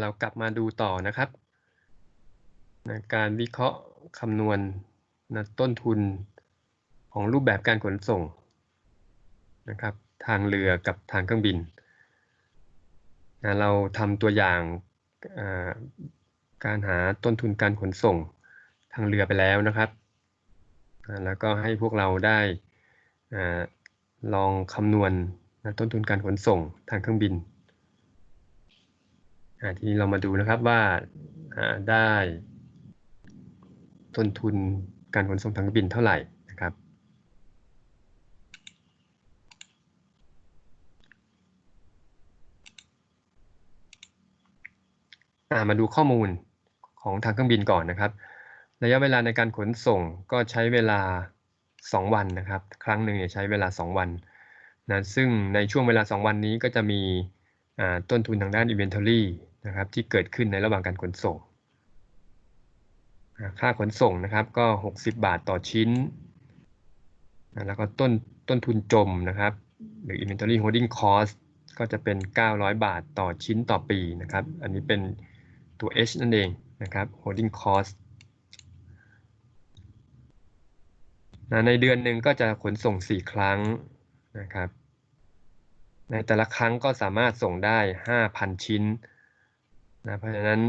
เรากลับมาดูต่อนะครับนะการวิเคราะห์คำนวณนะต้นทุนของรูปแบบการขนส่งนะครับทางเรือกับทางเครื่องบินนะเราทำตัวอย่างการหาต้นทุนการขนส่งทางเรือไปแล้วนะครับ แล้วก็ให้พวกเราได้ลองคำนวณต้นทุนการขนส่งทางเครื่องบิน ทีนี้เรามาดูนะครับว่าได้ต้นทุนการขนส่งทางเครื่องบินเท่าไหร่นะครับ มาดูข้อมูลของทางเครื่องบินก่อนนะครับ ระยะเวลาในการขนส่งก็ใช้เวลา 2 วันนะครับ ครั้งหนึ่งใช้เวลา 2 วันนะซึ่งในช่วงเวลา 2 วันนี้ก็จะมีต้นทุนทางด้าน inventory นะครับที่เกิดขึ้นในระหว่างการขนส่ง ค่าขนส่งนะครับก็ 60 บาทต่อชิ้น แล้วก็ต้นต้นทุนจมนะครับ หรือ inventory holding cost ก็จะเป็น 900 บาทต่อชิ้นต่อปีนะครับ อันนี้เป็นตัว H นั่นเองนะครับ holding cost ในเดือนหนึ่งก็จะขนส่ง 4 ครั้งนะครับ ในแต่ละครั้งก็สามารถส่งได้ 5,000 ชิ้น นะเพราะฉะนั้น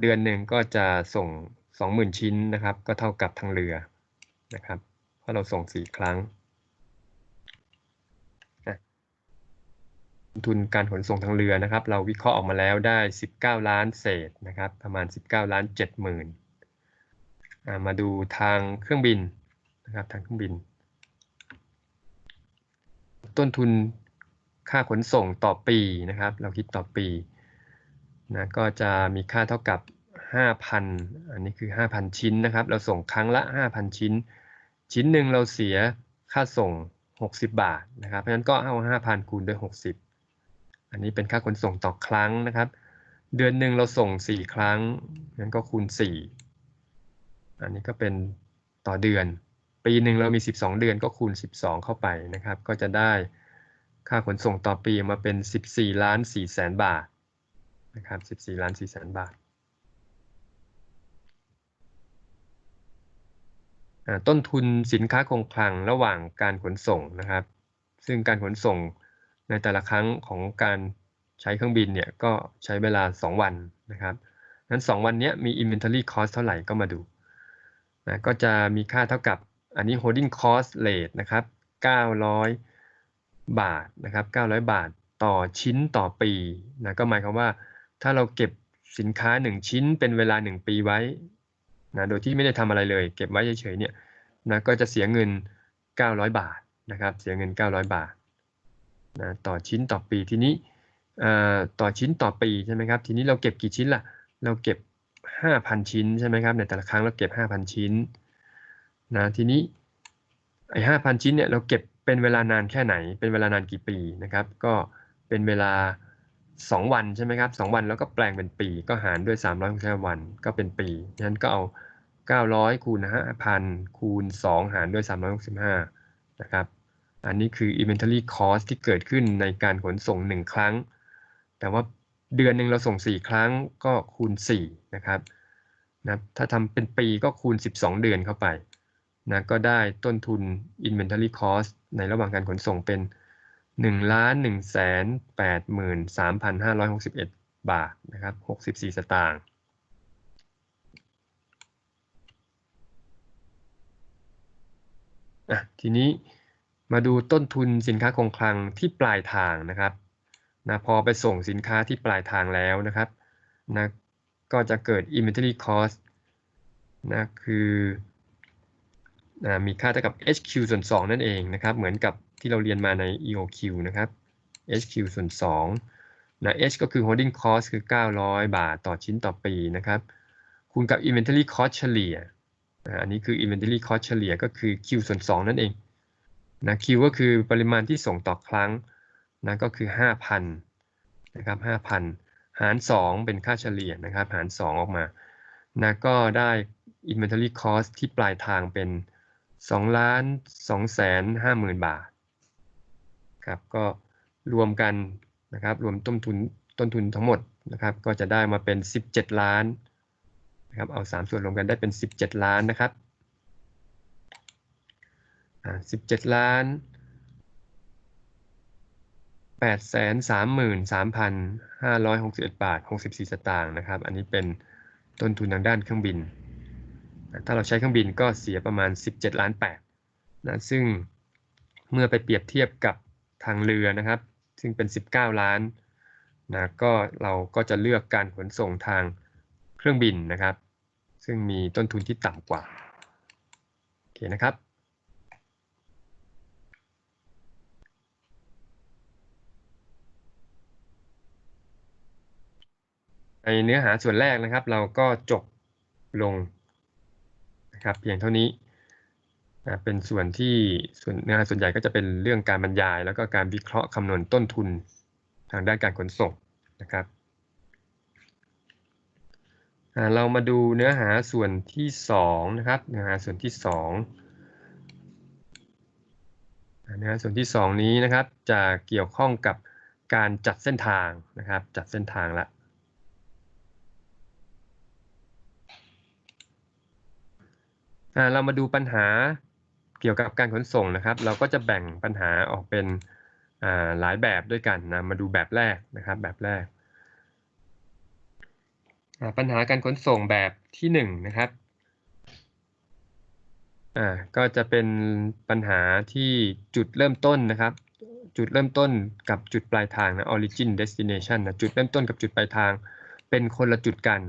เดือนหนึ่งก็จะส่ง 20,000 ชิ้นนะครับ ก็เท่ากับทางเรือนะครับเพราะเราส่ง 4 ครั้งทุนการขนส่งทางเรือนะครับ เราวิเคราะห์ออกมาแล้วได้ 19 ล้านเศษนะครับ ประมาณ 19 ล้าน7หมื่นมาดูทางเครื่องบินนะครับทางเครื่องบิน ต้นทุนค่าขนส่งต่อปีนะครับ เราคิดต่อปี นะก็จะมีค่าเท่ากับ 5,000 อันนี้คือ 5,000 ชิ้นนะครับ เราส่งครั้งละ 5,000 ชิ้น ชิ้นหนึ่งเราเสียค่าส่ง 60 บาทนะครับ เพราะฉะนั้นก็เอา 5,000 คูณด้วย 60 อันนี้เป็นค่าขนส่งต่อครั้งนะครับ เดือนหนึ่งเราส่ง 4 ครั้งนั้นก็คูณ 4 อันนี้ก็เป็นต่อเดือน ปีหนึ่งเรามี 12 เดือนก็คูณ 12 เข้าไปนะครับ ก็จะได้ค่าขนส่งต่อปีมาเป็น 14 ล้าน4แสนบาท นะครับ 14 ล้าน4แสนบาท ต้นทุนสินค้าคงคลังระหว่างการขนส่งนะครับ ซึ่งการขนส่งในแต่ละครั้งของการใช้เครื่องบินเนี่ยก็ใช้เวลา 2 วันนะครับนั้น 2 วันนี้มี inventory cost เท่าไหร่ก็มาดูนะก็จะมีค่าเท่ากับอันนี้ holding cost rate นะครับ 900 บาทนะครับ 900 บาทต่อชิ้นต่อปีนะก็หมายความว่า ถ้าเราเก็บสินค้า1ชิ้นเป็นเวลา1ปีไว้นะโดยที่ไม่ได้ทำอะไรเลย เก็บไว้เฉยๆเนี่ยนะก็จะเสียเงิน 900 บาทนะครับ เสียเงิน 900 บาทนะต่อชิ้นต่อปีทีนี้ต่อชิ้นต่อปีใช่ไหมครับ ทีนี้เราเก็บกี่ชิ้นล่ะ เราเก็บ 5,000 ชิ้นใช่ไหมครับ ในแต่ละครั้งเราเก็บ 5,000 ชิ้นนะทีนี้ไอ้5,000 ชิ้นเนี่ยเราเก็บเป็นเวลานานแค่ไหน เป็นเวลานานกี่ปีนะครับ ก็เป็นเวลา 2 วันใช่ไหมครับ2วันแล้วก็แปลงเป็นปี ก็หารด้วย365วันก็เป็นปีงั้นก็เอา 900 คูณ5,000 คูณ 2 หารด้วย 365 นะครับ อันนี้คือ inventory cost ที่เกิดขึ้นในการขนส่ง 1 ครั้ง แต่ว่าเดือนหนึ่งเราส่ง 4 ครั้งก็คูณ 4 นะครับนะถ้าทำเป็นปีก็คูณ 12 เดือนเข้าไปนะก็ได้ต้นทุน inventory cost ในระหว่างการขนส่งเป็น 1ล้าน1แสน8หมื่น3,561บเอ็ดบาทนะครับ64สตางค์อะทีนี้มาดูต้นทุนสินค้าคงคลังที่ปลายทางนะครับนะพอไปส่งสินค้าที่ปลายทางแล้วนะครับนะก็จะเกิด inventory cost นะคือนะมีค่าเท่ากับ HQ ส่วน2นั่นเองนะครับ เหมือนกับ ที่เราเรียนมาใน EOQ นะครับ HQ ส่วน2นะ H ก็คือ holding cost คือ 900 บาทต่อชิ้นต่อปีนะครับ คูณกับ inventory cost เฉลี่ยอันนี้คือ inventory cost เฉลี่ยก็คือ Q ส่วน 2 นั่นเองนะ Q ก็คือปริมาณที่ส่งต่อครั้งนะก็คือ 5,000นะครับ5,000 หาร 2 เป็นค่าเฉลี่ยนะครับ หาร 2 ออกมานะก็ได้ inventory cost ที่ปลายทางเป็น2ล้าน2แสน5หมื่นบาท ครับก็รวมกันนะครับรวมต้นทุนต้นทุนทั้งหมดนะครับก็จะได้มาเป็น 17 ล้านนะครับเอา 3 ส่วนรวมกันได้เป็น 17 ล้านนะครับอ่า17 ล้าน8 3 3 5 6 1 บาท 64 สตางค์นะครับ อันนี้เป็นต้นทุนทางด้านเครื่องบิน ถ้าเราใช้เครื่องบินก็เสียประมาณ 17 ล้าน8นะซึ่งเมื่อไปเปรียบเทียบกับ ทางเรือนะครับ ซึ่งเป็น 19 ล้านนะก็เราก็จะเลือกการขนส่งทางเครื่องบินนะครับ ซึ่งมีต้นทุนที่ต่ำกว่าโอเคนะครับในเนื้อหาส่วนแรกนะครับ เราก็จบลงนะครับเพียงเท่านี้ นะเป็นส่วนที่ส่วนเนื้อหาส่วนใหญ่ก็จะเป็นเรื่องการบรรยาย แล้วก็การวิเคราะห์คำนวณต้นทุนทางด้านการขนส่งนะครับเรามาดูเนื้อหาส่วนที่2นะครับเนื้อหาส่วนที่2เนื้อหาส่วนที่ 2 นี้นะครับ จะเกี่ยวข้องกับการจัดเส้นทางนะครับ จัดเส้นทางละเรามาดูปัญหา เกี่ยวกับการขนส่งนะครับ เราก็จะแบ่งปัญหาออกเป็นหลายแบบด้วยกันนะมาดูแบบแรกนะครับ แบบแรก ปัญหาการขนส่งแบบที่1นนะครับก็จะเป็นปัญหาที่จุดเริ่มต้นนะครับ จุดเริ่มต้นกับจุดปลายทางนะ origin destination นะจุดเริ่มต้นกับจุดปลายทาง เป็นคนละจุดกัน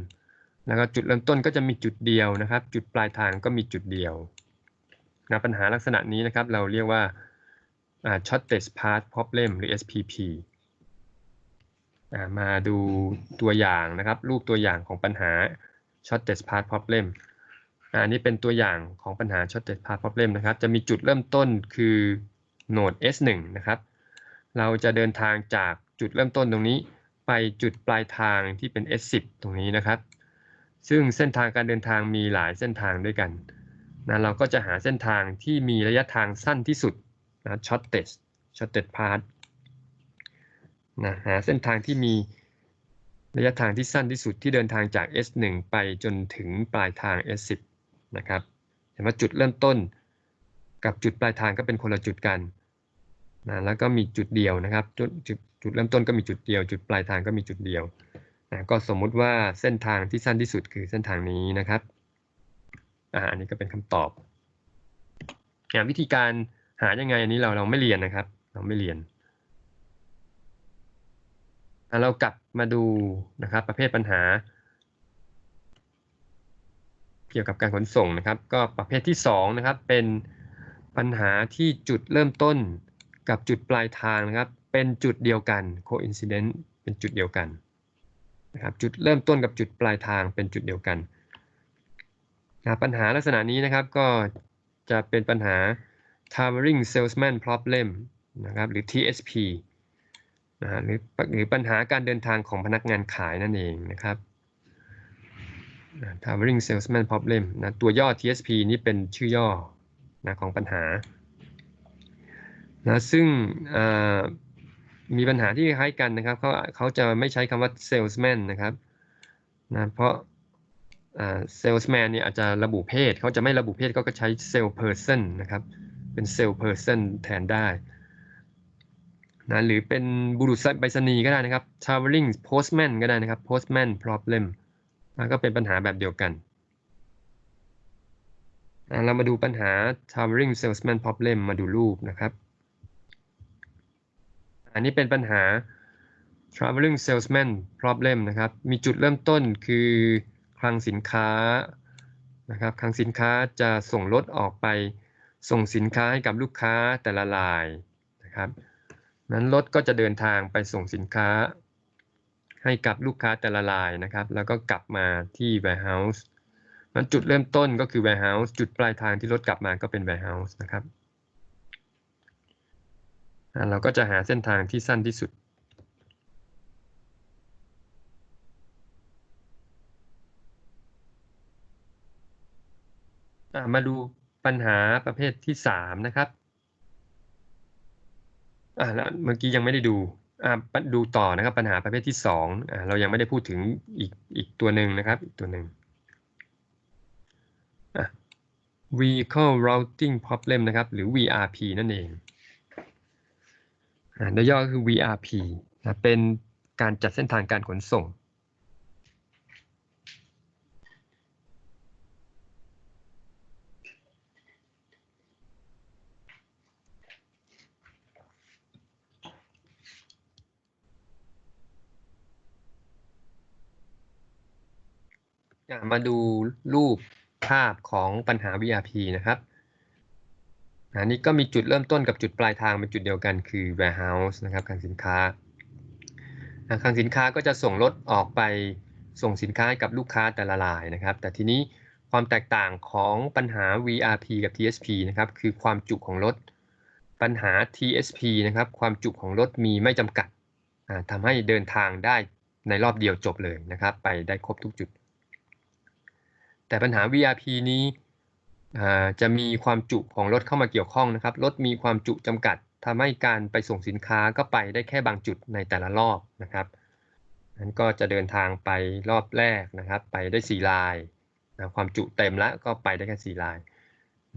แล้วก็จุดเริ่มต้นก็จะมีจุดเดียวนะครับ จุดปลายทางก็มีจุดเดียว นะปัญหาลักษณะนี้นะครับ เราเรียกว่า shortest path problem หรือ SPP มาดูตัวอย่างนะครับ รูปตัวอย่างของปัญหา shortest path problem อันนี้เป็นตัวอย่างของปัญหา shortest path problem นะครับ จะมีจุดเริ่มต้นคือโหนด S1 นะครับ เราจะเดินทางจากจุดเริ่มต้นตรงนี้ ไปจุดปลายทางที่เป็น S10 ตรงนี้นะครับ ซึ่งเส้นทางการเดินทางมีหลายเส้นทางด้วยกัน นะเราก็จะหาเส้นทางที่มีระยะทางสั้นที่สุดนะ shortest shortest path นะหาเส้นทางที่มีระยะทางที่สั้นที่สุดที่เดินทางจาก S1 ไปจนถึงปลายทาง S10 นะครับเห็นว่าจุดเริ่มต้น กับจุดปลายทางก็เป็นคนละจุดกันนะแล้วก็มีจุดเดียวนะครับจุดจุดจุดเริ่มต้นก็มีจุดเดียว จุดปลายทางก็มีจุดเดียวนะก็สมมุติว่าเส้นทางที่สั้นที่สุดคือเส้นทางนี้นะครับ อ่าอันนี้ก็เป็นคำตอบวิธีการหายังไงอันนี้เราเราไม่เรียนนะครับ เราไม่เรียนเรากลับมาดูนะครับ ประเภทปัญหา เกี่ยวกับการขนส่งนะครับ ก็ประเภทที่2นะครับเป็นปัญหาที่จุดเริ่มต้นกับจุดปลายทางนะครับ เป็นจุดเดียวกัน coincident เป็นจุดเดียวกันนะครับจุดเริ่มต้นกับจุดปลายทางเป็นจุดเดียวกัน นะปัญหาลักษณะนี้นะครับก็จะเป็นปัญหา towering salesman problem นะครับหรือ TSP นะหรือหรือปัญหาการเดินทางของพนักงานขายนั่นเองนะครับ towering salesman problem นะตัวย่อ TSP นี้เป็นชื่อย่อนะของปัญหานะซึ่งมีปัญหาที่คล้ายกันนะครับเขาเขาจะไม่ใช้คำว่า salesman นะครับนะเพราะ salesman เนี่ยอาจจะระบุเพศเขาจะไม่ระบุเพศเขาก็ใช้ sales person นะครับ เป็น sales person แทนได้นะหรือเป็นบุรุษไปรษณีย์ก็ได้นะครับ traveling postman ก็ได้นะครับ postman problem นะก็เป็นปัญหาแบบเดียวกันนะเรามาดูปัญหา traveling salesman problem มาดูรูปนะครับ อันนี้เป็นปัญหา traveling salesman problem นะครับ มีจุดเริ่มต้นคือ คลังสินค้านะครับคลังสินค้าจะส่งรถออกไปส่งสินค้าให้กับลูกค้าแต่ละรายนะครับนั้นรถก็จะเดินทางไปส่งสินค้า ให้กับลูกค้าแต่ละรายนะครับ แล้วก็กลับมาที่ warehouse นั้นจุดเริ่มต้นก็คือ warehouse จุดปลายทางที่รถกลับมาก็เป็น warehouse นะครับเราก็จะหาเส้นทางที่สั้นที่สุด มาดูปัญหาประเภทที่3นะครับอ่าแล้วเมื่อกี้ยังไม่ได้ดูอ่าดูต่อนะครับปัญหาประเภทที่สองอ่าเรายังไม่ได้พูดถึงอีกอีกตัวหนึ่งนะครับอีกตัวหนึ่งอะ vehicle routing problem นะครับหรือ VRP นั่นเองอ่าโดยย่อก็คือ VRP นะเป็นการจัดเส้นทางการขนส่ง มาดูรูปภาพของปัญหา VRP นะครับอันนี้ก็มีจุดเริ่มต้นกับจุดปลายทางเป็นจุดเดียวกันคือ warehouse นะครับคลังสินค้าคลังสินค้าก็จะส่งรถออกไปส่งสินค้าให้กับลูกค้าแต่ละรายนะครับ แต่ทีนี้ความแตกต่างของปัญหา VRP กับ TSP นะครับคือความจุของรถ ปัญหา TSP นะครับความจุของรถมีไม่จำกัดทำให้เดินทางได้ในรอบเดียวจบเลยนะครับ ไปได้ครบทุกจุด แต่ปัญหา VRP นี้จะมีความจุของรถเข้ามาเกี่ยวข้องนะครับ รถมีความจุจำกัดทำให้การไปส่งสินค้าก็ไปได้แค่บางจุดในแต่ละรอบนะครับนั้นก็จะเดินทางไปรอบแรกนะครับ ไปได้ 4 ลายนะความจุเต็มแล้วก็ไปได้แค่4ลาย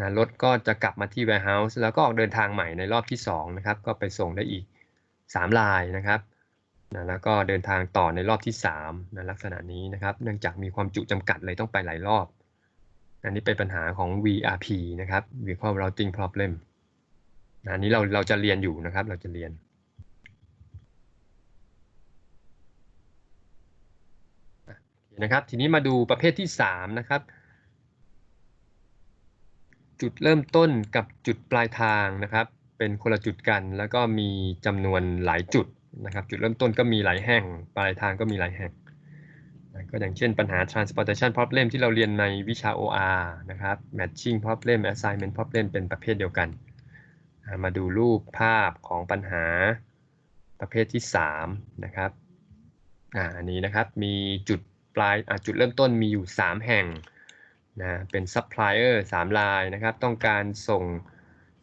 นะรถก็จะกลับมาที่ warehouse แล้วก็ออกเดินทางใหม่ในรอบที่2นะครับ ก็ไปส่งได้อีก 3 ลายนะครับ นะแล้วก็เดินทางต่อในรอบที่3นะลักษณะนี้นะครับ เนื่องจากมีความจุจำกัดเลยต้องไปหลายรอบ อันนี้เป็นปัญหาของ VRP นะครับ Vehicle Routing Problem อันนี้เราเราจะเรียนอยู่นะครับ เราจะเรียนนะครับ ทีนี้มาดูประเภทที่ 3 นะครับ จุดเริ่มต้นกับจุดปลายทางนะครับ เป็นคนละจุดกัน แล้วก็มีจำนวนหลายจุด นะครับจุดเริ่มต้นก็มีหลายแห่ง ปลายทางก็มีหลายแห่งก็อย่างเช่นปัญหา transportation problem ที่เราเรียนในวิชา OR นะครับ matching problem assignment problem เป็นประเภทเดียวกัน มาดูรูปภาพของปัญหาประเภทที่ 3 นะครับอันนี้นะครับมีจุดปลายจุดเริ่มต้นมีอยู่ 3 แห่งนะเป็น supplier 3รายนะครับ ต้องการส่ง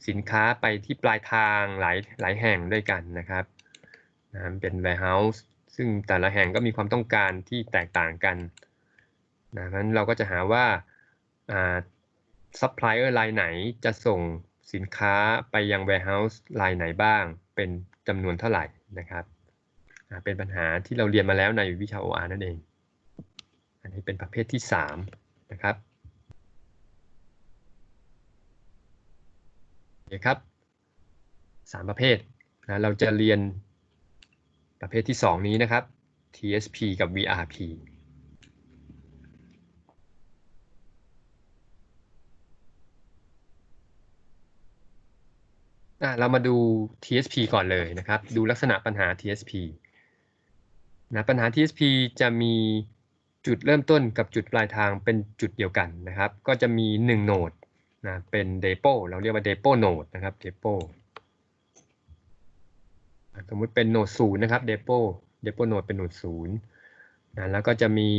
สินค้าไปที่ปลายทางหลายหลายแห่งด้วยกันนะครับ นะเป็น warehouse ซึ่งแต่ละแห่งก็มีความต้องการที่แตกต่างกันนะเพราะนั้นเราก็จะหาว่าซัพพลายเออร์รายไหนจะส่งสินค้าไปยัง warehouse รายไหนบ้าง เป็นจำนวนเท่าไหร่นะครับ เป็นปัญหาที่เราเรียนมาแล้วในวิชา OR นั่นเอง อันนี้เป็นประเภทที่ 3 นะครับโอเคครับ 3 ประเภทนะเราจะเรียน ประเภทที่ 2 นี้นะครับ TSP กับ VRP เรามาดู TSP ก่อนเลยนะครับ ดูลักษณะปัญหา TSP นะปัญหา TSP จะมีจุดเริ่มต้นกับจุดปลายทางเป็นจุดเดียวกันนะครับ ก็จะมี 1โหนดนะเป็น depot เราเรียกว่า depot node นะครับ depot สมมุติเป็นโหนดศูนย์นะครับเดโปเดโปโหนดเป็นโหนดศูนย์นะแล้วก็จะมี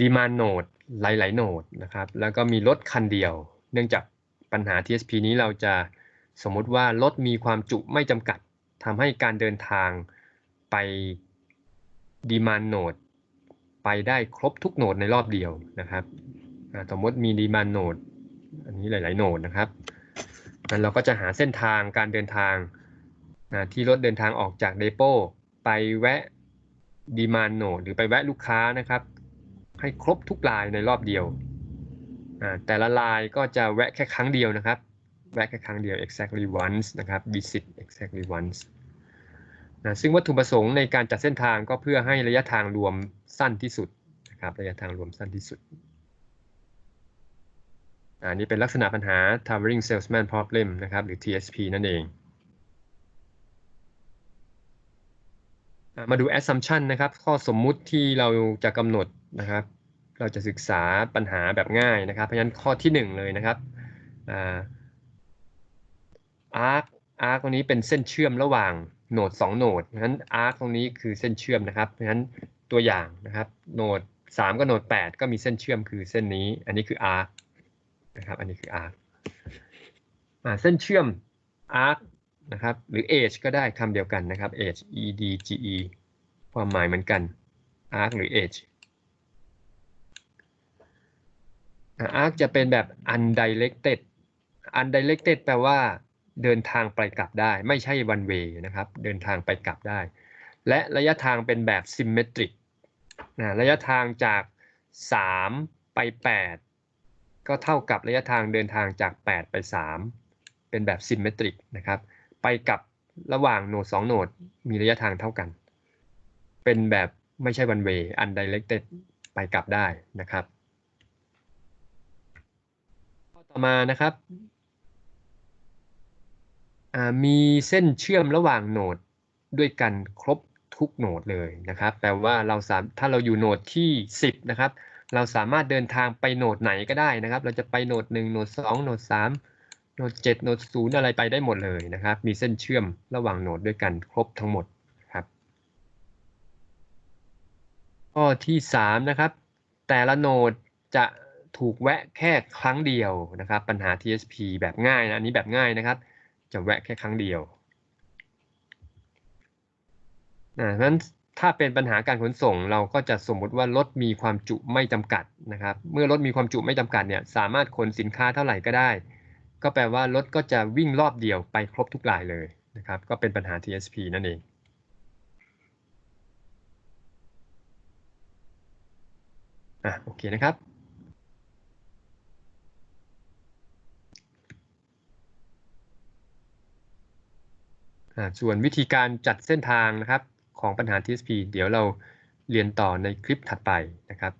ดีมานโหนดหลายๆโหนดนะครับ แล้วก็มีรถคันเดียว เนื่องจากปัญหา TSP นี้เราจะสมมุติว่ารถมีความจุไม่จำกัดทำให้การเดินทางไปดีมานโหนดไปได้ครบทุกโหนดในรอบเดียวนะครับสมมติมีดีมานโหนดอันนี้หลาย ๆโหนดนะครับนั้นเราก็จะหาเส้นทางการเดินทาง นะที่รถเดินทางออกจากเดโปไปแวะดีมานโนหรือไปแวะลูกค้านะครับ ให้ครบทุกลายในรอบเดียว แต่ละลายก็จะแวะแค่ครั้งเดียวนะครับ แวะแค่ครั้งเดียว exactly once นะครับ visit exactly once นะซึ่งวัตถุประสงค์ในการจัดเส้นทางก็เพื่อให้ระยะทางรวมสั้นที่สุดนะครับ ระยะทางรวมสั้นที่สุดอันนี้เป็นลักษณะปัญหา traveling salesman problem นะครับ หรือ TSP นั่นเอง มาดู assumption นะครับ ข้อสมมุติที่เราจะกำหนดนะครับ เราจะศึกษาปัญหาแบบง่ายนะครับ เพราะฉะนั้นข้อที่ 1 เลยนะครับอ่า arc arc ตรงนี้เป็นเส้นเชื่อมระหว่างโหนด2โหนดเพราะฉะนั้น arc ตรงนี้คือเส้นเชื่อมนะครับ เพราะฉะนั้นตัวอย่างนะครับโหนด3กับโหนด8 ก็มีเส้นเชื่อมคือเส้นนี้ อันนี้คือ arc นะครับ อันนี้คือ arc เส้นเชื่อม arc นะครับ หรือ age ก็ได้คำเดียวกันนะครับ age e d g e ความหมายเหมือนกัน arc หรือ age arc จะเป็นแบบ undirected undirected แปลว่าเดินทางไปกลับได้ ไม่ใช่ one way นะครับ เดินทางไปกลับได้ และระยะทางเป็นแบบ symmetric นะระยะทางจาก 3 ไป 8 ก็เท่ากับระยะทางเดินทางจาก 8 ไป 3 เป็นแบบ symmetric นะครับ ไปกับระหว่างโหนด2โหนดมีระยะทางเท่ากัน เป็นแบบไม่ใช่ one way undirected ไปกลับได้นะครับ ต่อมานะครับ มีเส้นเชื่อมระหว่างโหนดด้วยกันครบทุกโหนดเลยนะครับ แปลว่าเราสามถ้าเราอยู่โหนดที่ 10 นะครับ เราสามารถเดินทางไปโหนดไหนก็ได้นะครับ เราจะไปโหนด 1 โหนด 2 โหนด 3 โนด7โหนด0อะไรไปได้หมดเลยนะครับ มีเส้นเชื่อมระหว่างโนดด้วยกันครบทั้งหมดครับ ข้อที่3นะครับ แต่ละโนดจะถูกแวะแค่ครั้งเดียวนะครับ ปัญหา TSP แบบง่ายนะอันนี้แบบง่ายนะครับ จะแวะแค่ครั้งเดียวนะนั้นถ้าเป็นปัญหาการขนส่งเราก็จะสมมุติว่ารถมีความจุไม่จำกัดนะครับ เมื่อรถมีความจุไม่จำกัดเนี่ยสามารถขนสินค้าเท่าไหร่ก็ได้ ก็แปลว่ารถก็จะวิ่งรอบเดียวไปครบทุกรายเลยนะครับ ก็เป็นปัญหา TSP นั่นเอง อะโอเคนะครับ ส่วนวิธีการจัดเส้นทางนะครับของปัญหา TSP เดี๋ยวเราเรียนต่อในคลิปถัดไปนะครับ